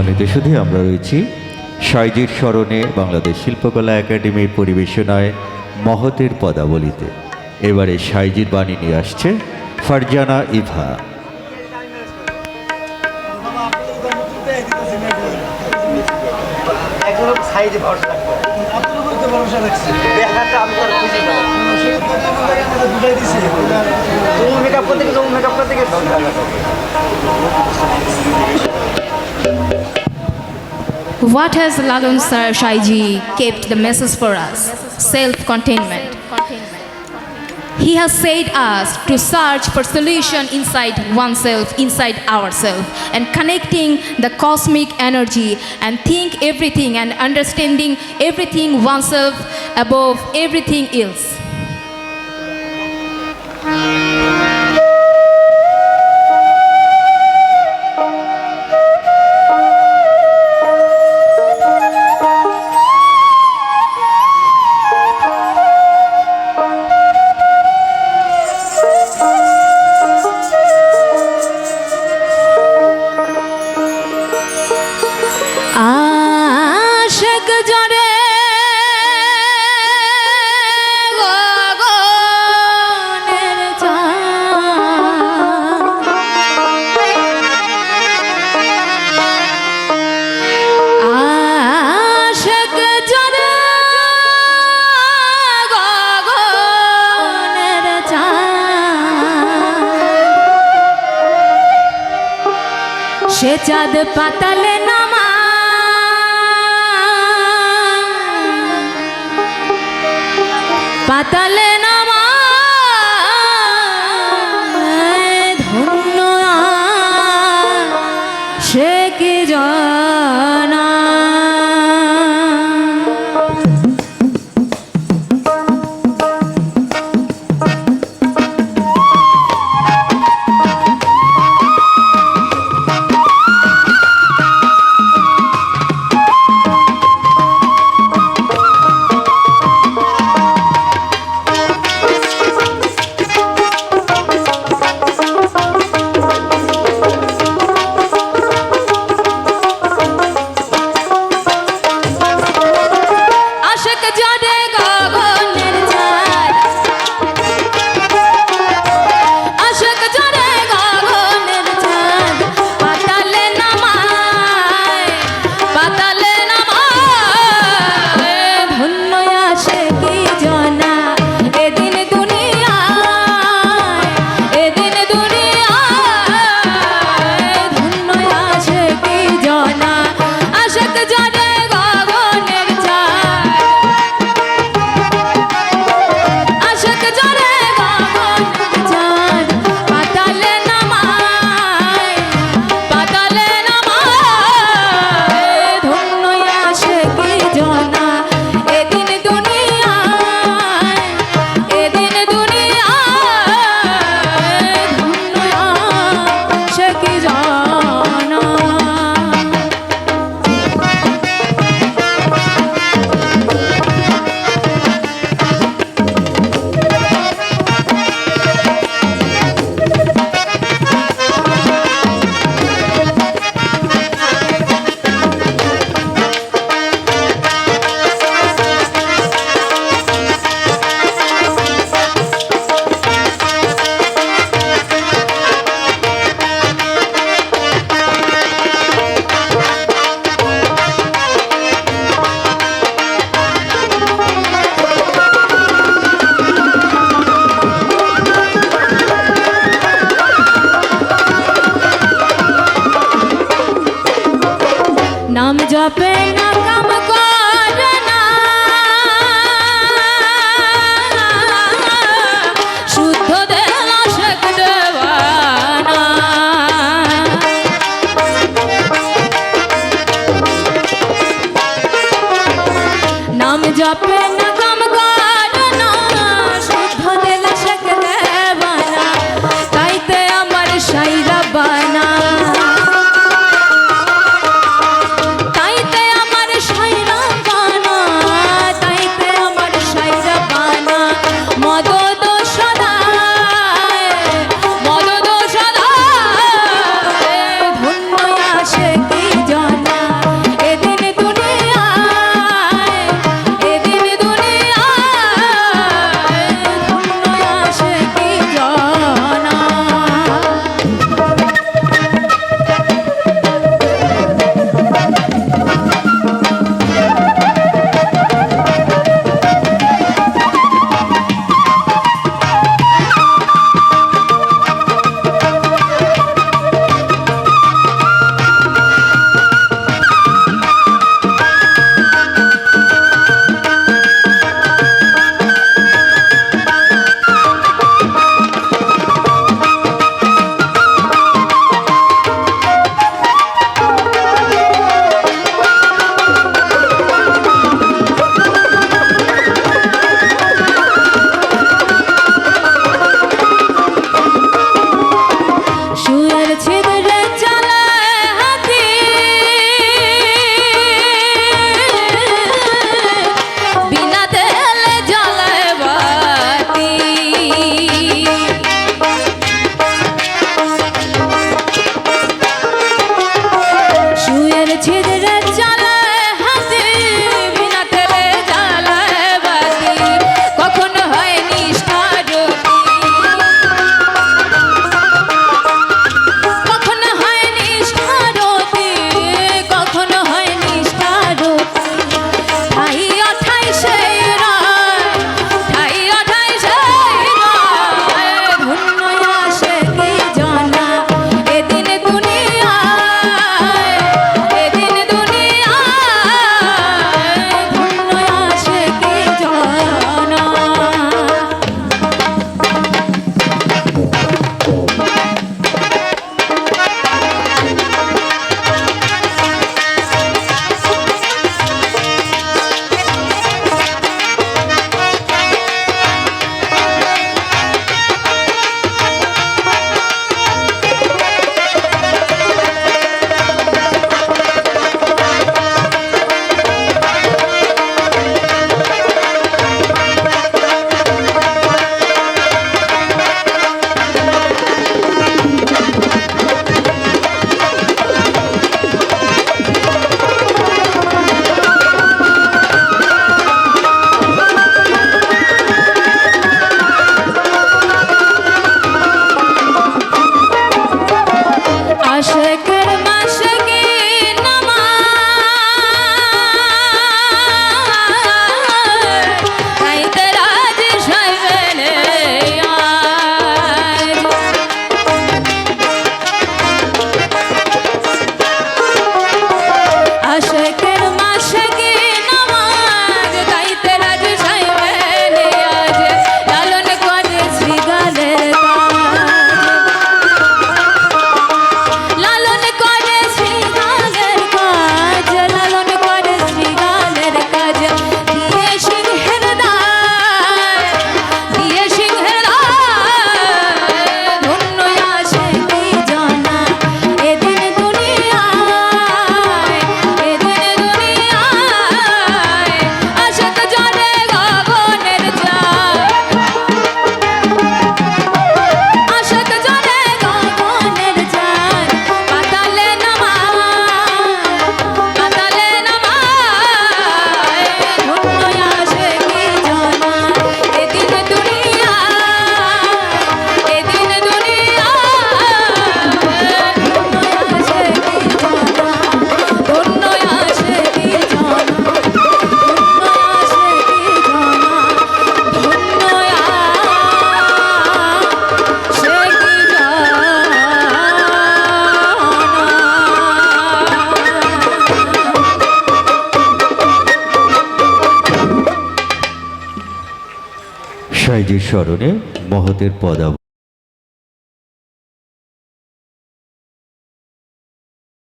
সম্মানিত শুধু আমরা রয়েছি সাইজির স্মরণে বাংলাদেশ শিল্পকলা একাডেমির পরিবেশনায় মহতের পদাবলিতে। এবারে সাইজির বাণী নিয়ে আসছে ফারজানা ইভা। মেকআপ করতে গেছো মেকআপ করতে গেছো What has Lalun Sar Shaiji kept the message for us? Self-containment. He has said us to search for solution inside oneself, inside ourselves, and connecting the cosmic energy and think everything and understanding everything oneself above everything else. চাঁদ পাতালে নামা। পাতালে নাম জপে না সাইজির স্মরণে মহতের পদাবলী